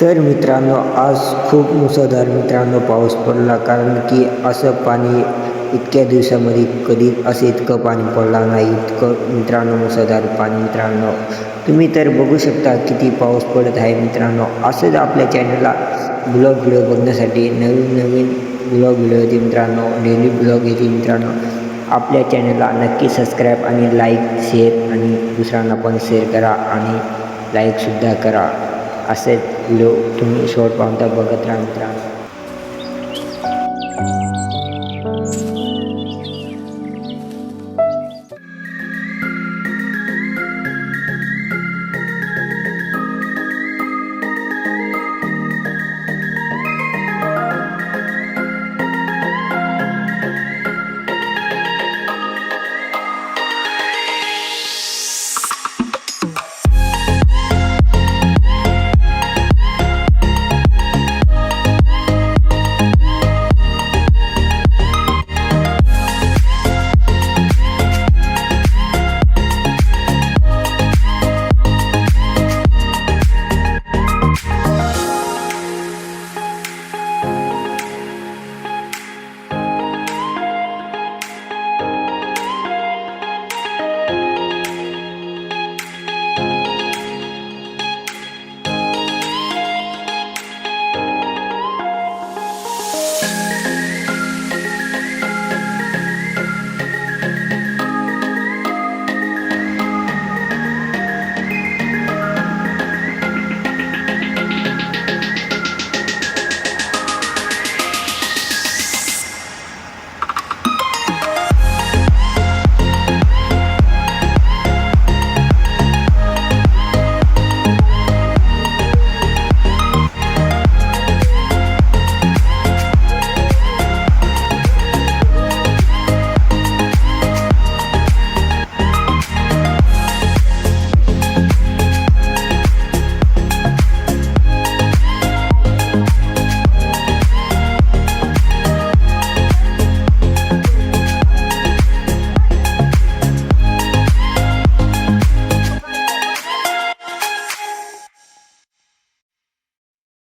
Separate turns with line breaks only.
तर मित्रांनो आज खूप मुसळधार मित्रांनो पाऊस पडला कारण की असं पाणी इतक्या दिवसामध्ये कधी असं इतकं पाणी पडला नाही इतकं मित्रांनो मुसळधार पाणी मित्रांनो. तुम्ही तर बघू शकता किती पाऊस पडत आहे मित्रांनो. असंच आपल्या चॅनलला ब्लॉग व्हिडिओ बघण्यासाठी नवीन नवीन ब्लॉग व्हिडिओ येते मित्रांनो डेली ब्लॉग येते मित्रांनो. आपल्या चॅनलला नक्की सबस्क्राईब आणि लाईक शेअर आणि दुसऱ्यांना पण शेअर करा आणि लाईकसुद्धा करा. असेच लोक तुम्ही शॉर्ट पाहता बघत राहा मित्रांनो.